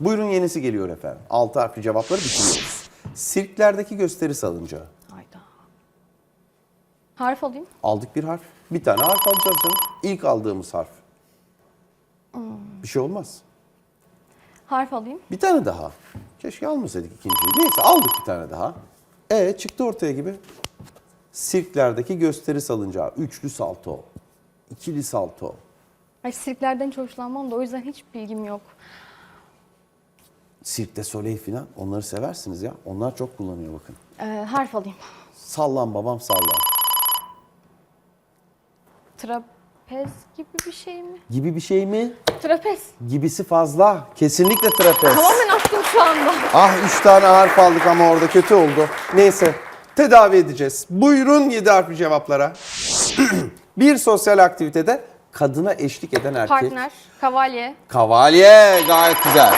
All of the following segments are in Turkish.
Buyurun yenisi geliyor efendim. Altı harfli cevapları bitiriyoruz. Sirklerdeki gösteri salıncağı. Hayda. Harf alayım. Aldık bir harf. Bir tane harf alacağız canım. İlk aldığımız harf. Bir şey olmaz. Harf alayım. Bir tane daha. Keşke almasaydık ikinciyi. Neyse aldık bir tane daha. E çıktı ortaya gibi. Sirklerdeki gösteri salıncağı. Üçlü salto. ikili salto. Ay sirklerden hiç hoşlanmam da o yüzden hiç bilgim yok. Sirkte Soleil filan onları seversiniz ya. Onlar çok kullanıyor bakın. Ee, harf alayım. Sallan babam sallan. Trapez gibi bir şey mi? Gibi bir şey mi? Trapez. Gibisi fazla. Kesinlikle trapez. Tamamen attım şu anda. Ah üç tane harf aldık ama orada kötü oldu. Neyse tedavi edeceğiz. Buyurun yedi harfli cevaplara. bir sosyal aktivitede kadına eşlik eden erkek. Partner, kavalye, Kavalye gayet güzel.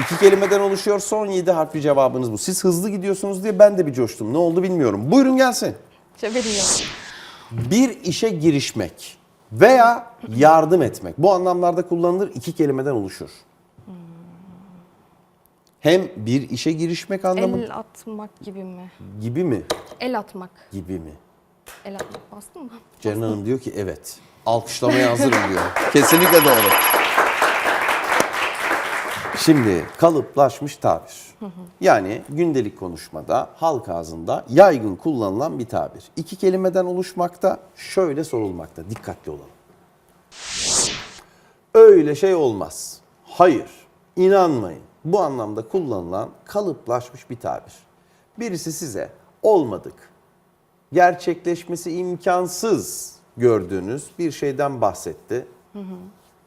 İki kelimeden oluşuyor. Son yedi harfli cevabınız bu. Siz hızlı gidiyorsunuz diye ben de bir coştum. Ne oldu bilmiyorum. Buyurun gelsin. çeviriyor. Bir işe girişmek veya yardım etmek. Bu anlamlarda kullanılır. iki kelimeden oluşur. Hem bir işe girişmek anlamı El atmak gibi mi? gibi mi? El atmak. Gibi mi? El atmak bastın mı? Ceren Hanım diyor ki evet. Alkışlamaya hazırım diyor. Kesinlikle doğru. Şimdi kalıplaşmış tabir. Yani gündelik konuşmada, halk ağzında yaygın kullanılan bir tabir. İki kelimeden oluşmakta, şöyle sorulmakta. Dikkatli olalım. Öyle şey olmaz. Hayır, inanmayın. Bu anlamda kullanılan kalıplaşmış bir tabir. Birisi size olmadık, gerçekleşmesi imkansız gördüğünüz bir şeyden bahsetti.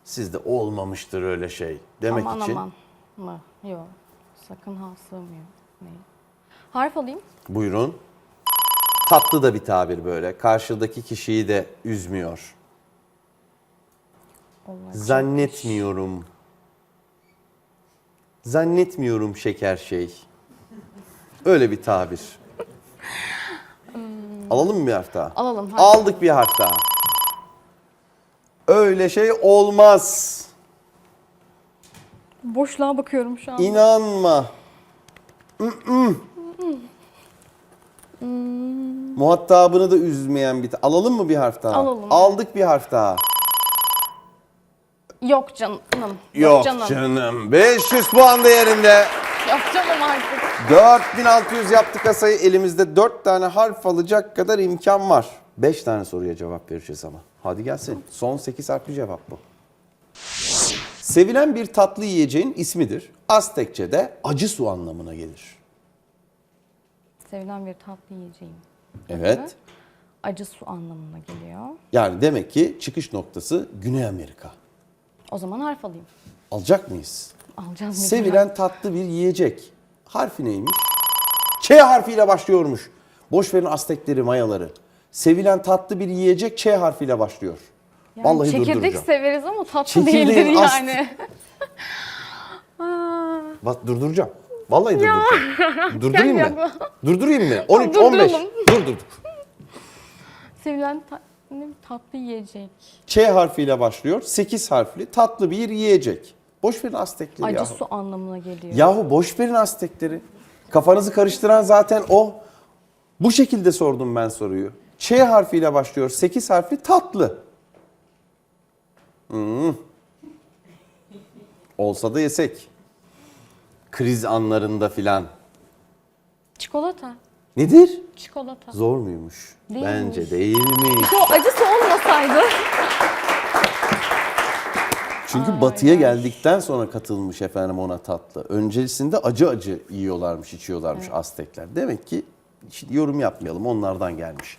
Siz de olmamıştır öyle şey demek aman için aman mı? Yok. Sakın ha sığmıyor. Ne? Harf alayım. buyurun. Tatlı da bir tabir böyle. Karşıdaki kişiyi de üzmüyor. Olacak. Zannetmiyorum. Zannetmiyorum şeker şey. Öyle bir tabir. Alalım mı bir harf daha? Alalım, harf. Aldık bir harf daha. Öyle şey olmaz. Boşluğa bakıyorum şu an. İnanma. Mm-mm. Muhatabını da üzmeyen bir... Alalım mı bir harf daha? Alalım. Aldık bir harf daha. Yok canım. Yok canım. canım. 500 puan değerinde. Yok canım artık. 4600 yaptı kasayı. Elimizde 4 tane harf alacak kadar imkan var. 5 tane soruya cevap vereceğiz ama. Hadi gelsin. Son 8 harfli cevap bu. Sevilen bir tatlı yiyeceğin ismidir. Aztekçe'de acı su anlamına gelir. Sevilen bir tatlı yiyeceğim. Evet. Acı su anlamına geliyor. Yani demek ki çıkış noktası Güney Amerika. O zaman harf alayım. Alacak mıyız? Alacağız mı? Sevilen tatlı bir yiyecek. Harfi neymiş? Ç harfiyle başlıyormuş. Boş verin Aztekleri, Mayaları. Sevilen tatlı bir yiyecek Ç harfiyle başlıyor. Yani Vallahi çekirdek durduracağım. severiz ama tatlı Çekirdeğin değildir aslı- yani. Bak durduracağım. Vallahi durduracağım. Durdurayım mı? ya. Durdurayım mı? 13, 15. Durduralım. Durdurduk. Sevilen ta- ne, tatlı yiyecek. Ç harfiyle başlıyor. 8 harfli tatlı bir yiyecek. Boş verin Aztekleri Acı yahu. su anlamına geliyor. Yahu boş verin Aztekleri. Kafanızı karıştıran zaten o. Bu şekilde sordum ben soruyu. Ç harfiyle başlıyor. 8 harfli tatlı. Hmm. Olsa da yesek. Kriz anlarında filan. Çikolata. Nedir? Çikolata. Zor muymuş? Değilmiş. Bence değilmiş. O acısı olmasaydı. Çünkü batıya geldikten sonra katılmış efendim ona tatlı. Öncesinde acı acı yiyorlarmış, içiyorlarmış Aztekler. Demek ki şimdi yorum yapmayalım onlardan gelmiş.